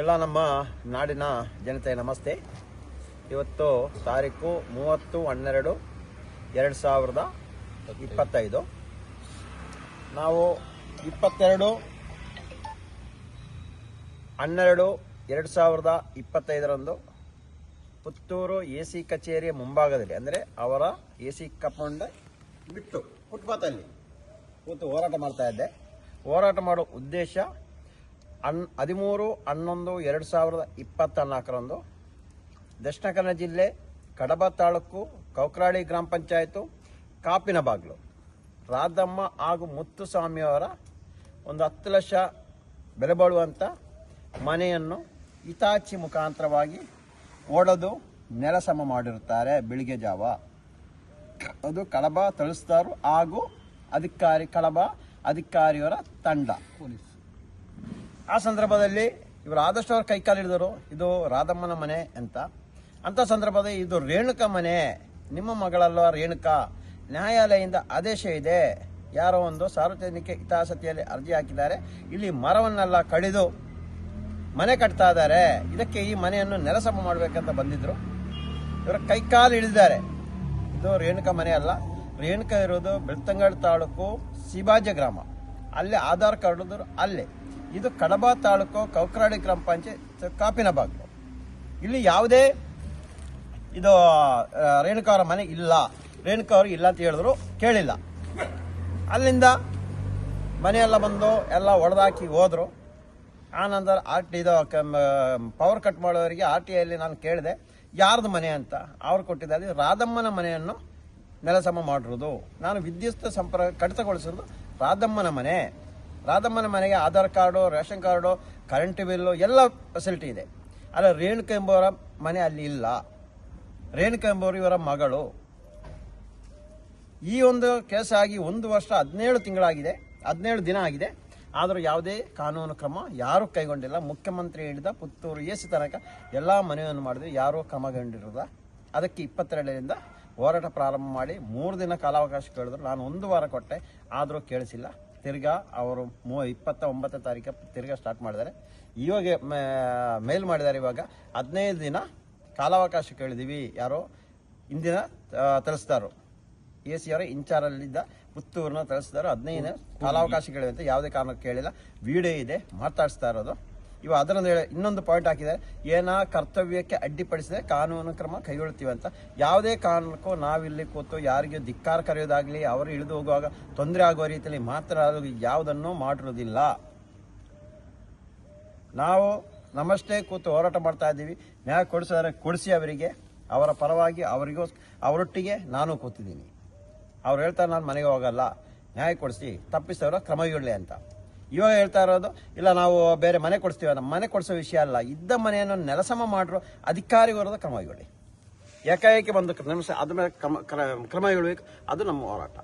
ಎಲ್ಲ ನಮ್ಮ ನಾಡಿನ ಜನತೆ ನಮಸ್ತೆ. ಇವತ್ತು ತಾರೀಕು ಮೂವತ್ತು ಹನ್ನೆರಡು ಎರಡು ಸಾವಿರದ ಇಪ್ಪತ್ತೈದು. ನಾವು ಇಪ್ಪತ್ತೆರಡು ಹನ್ನೆರಡು ಎರಡು ಸಾವಿರದ ಇಪ್ಪತ್ತೈದರಂದು ಪುತ್ತೂರು ಎ ಸಿ ಕಚೇರಿಯ ಮುಂಭಾಗದಲ್ಲಿ, ಅಂದರೆ ಅವರ ಎ ಸಿ ಕಪ್ಪಂಡ ಬಿಟ್ಟು ಫುಟ್ಪಾತಲ್ಲಿ ಕೂತು ಹೋರಾಟ ಮಾಡ್ತಾ ಇದ್ದೆ. ಹೋರಾಟ ಮಾಡೋ ಉದ್ದೇಶ ಹನ್, ಹದಿಮೂರು, ಹನ್ನೊಂದು, ಎರಡು ಸಾವಿರದ ಇಪ್ಪತ್ತ ನಾಲ್ಕರಂದು ದಕ್ಷಿಣ ಕನ್ನಡ ಜಿಲ್ಲೆ ಕಡಬ ತಾಲೂಕು ಕೌಕ್ರಾಳಿ ಗ್ರಾಮ ಪಂಚಾಯತು ಕಾಪಿನ ಬಾಗಿಲು ರಾಧಮ್ಮ ಹಾಗೂ ಮುತ್ತುಸ್ವಾಮಿಯವರ ಒಂದು ಹತ್ತು ಲಕ್ಷ ಬೆಲೆ ಬಾಳುವಂಥ ಮನೆಯನ್ನು ಹಿತಾಚಿ ಮುಖಾಂತರವಾಗಿ ಒಡೆದು ನೆಲಸಮ ಮಾಡಿರುತ್ತಾರೆ ಬೆಳಿಗ್ಗೆ ಜಾವ. ಅದು ಕಡಬ ತಳಿಸ್ತಾರು ಹಾಗೂ ಅಧಿಕಾರಿ, ಕಡಬ ಅಧಿಕಾರಿಯವರ ತಂಡ. ಆ ಸಂದರ್ಭದಲ್ಲಿ ಇವರು ಆದಷ್ಟು ಅವ್ರ ಕೈಕಾಲು ಹಿಡಿದರು, ಇದು ರಾಧಮ್ಮನ ಮನೆ ಅಂತ. ಅಂತ ಸಂದರ್ಭದಲ್ಲಿ ಇದು ರೇಣುಕ ಮನೆ. ನಿಮ್ಮ ಮಗಳಲ್ಲ ರೇಣುಕಾ? ನ್ಯಾಯಾಲಯದಿಂದ ಆದೇಶ ಇದೆ. ಯಾರೋ ಒಂದು ಸಾರ್ವಜನಿಕ ಹಿತಾಸಕ್ತಿಯಲ್ಲಿ ಅರ್ಜಿ ಹಾಕಿದ್ದಾರೆ. ಇಲ್ಲಿ ಮರವನ್ನೆಲ್ಲ ಕಡಿದು ಮನೆ ಕಟ್ತಾ ಇದ್ದಾರೆ. ಇದಕ್ಕೆ ಈ ಮನೆಯನ್ನು ನೆಲಸಮ ಮಾಡಬೇಕಂತ ಬಂದಿದ್ರು. ಇವರ ಕೈಕಾಲು ಇಳಿದಿದ್ದಾರೆ ಇದು ರೇಣುಕಾ ಮನೆ ಅಲ್ಲ. ರೇಣುಕಾ ಇರೋದು ಬೆಳ್ತಂಗಡ ತಾಲೂಕು ಸಿಬಾಜ ಗ್ರಾಮ. ಅಲ್ಲೇ ಆಧಾರ್ ಕಾರ್ಡ್ ಅಲ್ಲೇ. ಇದು ಕಡಬ ತಾಲೂಕು ಕೌಕ್ರಾಡಿ ಗ್ರಾಮ ಪಂಚಾಯತ್ ಕಾಪಿನ ಭಾಗ ಇಲ್ಲಿ ಯಾವುದೇ ಇದು ರೇಣುಕಾ ಅವರ ಮನೆ ಇಲ್ಲ. ರೇಣುಕಾ ಅವರು ಇಲ್ಲ ಅಂತ ಹೇಳಿದ್ರು, ಕೇಳಿಲ್ಲ. ಅಲ್ಲಿಂದ ಮನೆಯೆಲ್ಲ ಬಂದು ಎಲ್ಲ ಹೊಡೆದಾಕಿ ಹೋದರು. ಆನಂತರ ನಂತರ ಆರ್ ಟಿ ಇದು ಪವರ್ ಕಟ್ ಮಾಡೋರಿಗೆ ಆರ್ ಟಿ ಐಲಿ ನಾನು ಕೇಳಿದೆ, ಯಾರ್ದು ಮನೆ ಅಂತ. ಅವ್ರು ಕೊಟ್ಟಿದ್ದಾರೆ ರಾಧಮ್ಮನ ಮನೆಯನ್ನು ನೆಲಸಮ ಮಾಡಿರೋದು. ನಾನು ವಿದ್ಯುತ್ ಸಂಪರ್ಕ ಕಡಿತಗೊಳಿಸಿರೋದು ರಾಧಮ್ಮನ ಮನೆ. ರಾಧಮ್ಮನ ಮನೆಗೆ Aadhaar card, ration card, current bill, ಎಲ್ಲ ಫೆಸಿಲಿಟಿ ಇದೆ. ಆದರೆ ರೇಣುಕ ಎಂಬುವರ ಮನೆ ಅಲ್ಲಿ ಇಲ್ಲ. ರೇಣುಕ ಎಂಬುವರು ಇವರ ಮಗಳು. ಈ ಒಂದು ಕೇಸ್ ಆಗಿ ಒಂದು ವರ್ಷ ಹದಿನೇಳು ತಿಂಗಳಾಗಿದೆ, ಹದಿನೇಳು ದಿನ ಆಗಿದೆ. ಆದರೂ ಯಾವುದೇ ಕಾನೂನು ಕ್ರಮ ಯಾರೂ ಕೈಗೊಂಡಿಲ್ಲ. ಮುಖ್ಯಮಂತ್ರಿ ಹೇಳಿದ ಪುತ್ತೂರು ಎಸಿ ತನಕ ಎಲ್ಲ ಮನೆಯನ್ನು ಮಾಡಿದ್ರು ಯಾರೂ ಕ್ರಮಗೊಂಡಿರೋದ ಅದಕ್ಕೆ ಇಪ್ಪತ್ತೆರಡರಿಂದ ಹೋರಾಟ ಪ್ರಾರಂಭ ಮಾಡಿ ಮೂರು ದಿನ ಕಾಲಾವಕಾಶ ಕೇಳಿದ್ರು. ನಾನು ಒಂದು ವಾರ ಕೊಟ್ಟೆ, ಆದರೂ ಕೇಳಿಸಿಲ್ಲ. ತಿರ್ಗಾ ಅವರು ಮೂ ಇಪ್ಪತ್ತ ಒಂಬತ್ತನೇ ತಾರೀಕು ತಿರ್ಗಾ ಸ್ಟಾರ್ಟ್ ಮಾಡಿದ್ದಾರೆ. ಇವಾಗ ಮೇಲ್ ಮಾಡಿದ್ದಾರೆ ಇವಾಗ. ಹದಿನೈದು ದಿನ ಕಾಲಾವಕಾಶ ಕೇಳಿದೀವಿ. ಯಾರೋ? ಇಂದಿನ ತಿಳಿಸ್ತಾರೋ ಎ ಸಿ ಅವರು ಇಂಚಾರಲ್ಲಿದ್ದ ಪುತ್ತೂರನ್ನ ತಿಳಿಸ್ತಾರೋ ಹದಿನೈದು ಕಾಲಾವಕಾಶ ಅಂತ ಯಾವುದೇ ಕಾರಣಕ್ಕೆ ಕೇಳಿಲ್ಲ. ವಿಡಿಯೋ ಇದೆ. ಮಾತಾಡಿಸ್ತಾ ಇರೋದು. ಇವ ಅದರಲ್ಲಿ ಇನ್ನೊಂದು ಪಾಯಿಂಟ್ ಹಾಕಿದೆ. ಏನ ಕರ್ತವ್ಯಕ್ಕೆ ಅಡ್ಡಿಪಡಿಸಿದೆ ಕಾನೂನು ಕ್ರಮ ಕೈಗೊಳ್ತೀವಿ ಅಂತ. ಯಾವುದೇ ಕಾರಣಕ್ಕೂ ನಾವಿಲ್ಲಿ ಕೂತು ಯಾರಿಗೆ ಧಿಕ್ಕಾರ ಕರೆಯೋದಾಗಲಿ, ಅವರು ಇಳಿದು ಹೋಗುವಾಗ ತೊಂದರೆ ಆಗುವ ರೀತಿಯಲ್ಲಿ ಮಾತ್ರ ಯಾವುದನ್ನು ಮಾಡಿರೋದಿಲ್ಲ ನಾವು ನಮ್ಮಷ್ಟೇ ಕೂತು ಹೋರಾಟ ಮಾಡ್ತಾ ಇದ್ದೀವಿ. ನ್ಯಾಯ ಕೊಡಿಸಿದರೆ ಕೊಡಿಸಿ ಅವರಿಗೆ. ಅವರ ಪರವಾಗಿ ಅವರಿಗೂ ಅವರೊಟ್ಟಿಗೆ ನಾನು ಕೂತಿದ್ದೀನಿ. ಅವ್ರು ಹೇಳ್ತಾರೆ, ನಾನು ಮನೆಗೆ ಹೋಗಲ್ಲ. ನ್ಯಾಯ ಕೊಡಿಸಿ ಕ್ರಮ ಕ್ರಮಗೊಳ್ಳಿ ಅಂತ. ಇವಾಗ ಹೇಳ್ತಾ ಇರೋದು, ಇಲ್ಲ ನಾವು ಬೇರೆ ಮನೆ ಕೊಡಿಸ್ತೀವಿ ನಮ್ಮ ಮನೆ ಕೊಡಿಸೋ ವಿಷಯ ಅಲ್ಲ. ಇದ್ದ ಮನೆಯನ್ನು ನೆಲಸಮ ಮಾಡಿರೋ ಅಧಿಕಾರಿಗಳದ ಕ್ರಮಗೊಳ್ಳಿ ಏಕಾಏಕಿ ಬಂದು ನಿಮಿಷ ಅದ್ರ ಮೇಲೆ ಕ್ರಮ ಕ್ರಮ ಅದು ನಮ್ಮ ಹೋರಾಟ.